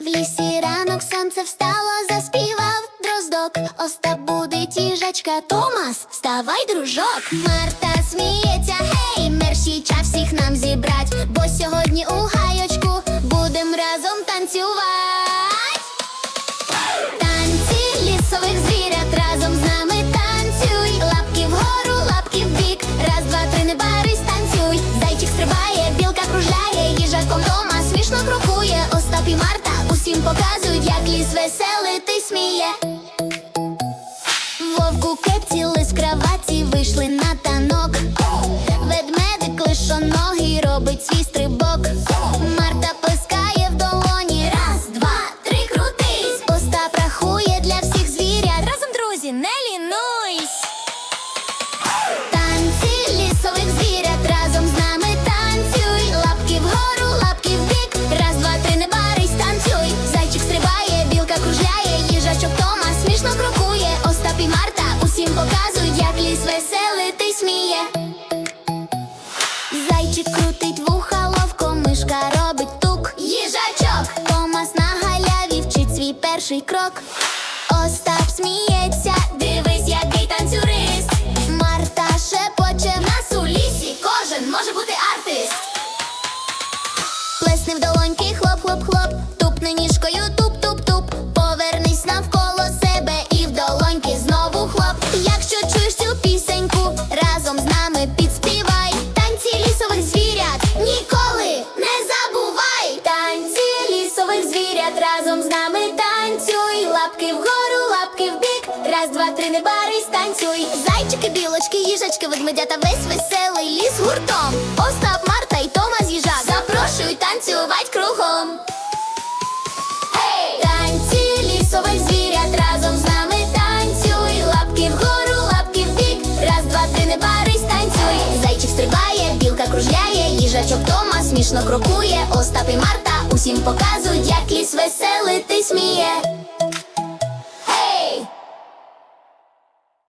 В лісі ранок сонце встало, заспівав дроздок. Остап будить їжачка Томас, вставай, дружок. Марта сміється, гей, мерщій час всіх нам зібрать, бо сьогодні у гайочку будем разом танцювати. Танці лісових звірят разом з нами танцюй. Лапки вгору, лапки вбік. Раз, два, три, не барись, танцюй. Зайчик стрибає, білка кружляє, їжаком дома смішно крокує. Остап і Марта показують, як ліс веселий ти сміє. Вовку кепці лис в ліс веселий сміє. Зайчик крутить вуха ловко, мишка робить тук. Їжачок Томас на галяві вчить свій перший крок. Остап сміється, дивись, який танцюрист. Марта шепоче в нас у лісі. Кожен може бути артист. Плесни в долоньки, хлоп-хлоп-хлоп, тупни ніжкою, разом з нами танцюй. Лапки вгору, лапки вбік. Раз, два, три, не барись, танцюй. Зайчики, білочки, їжачки, ведмедята, весь веселий ліс гуртом. Остап, Марта і Тома їжак запрошують танцювать кругом. Танці лісових звірят разом з нами танцюй. Лапки вгору, лапки вбік. Раз, два, три, не барись, танцюй. Зайчик стрибає, білка кружляє, їжачок Тома смішно крокує. Остап і Марта усім показують, як ліс веселий ти сміє.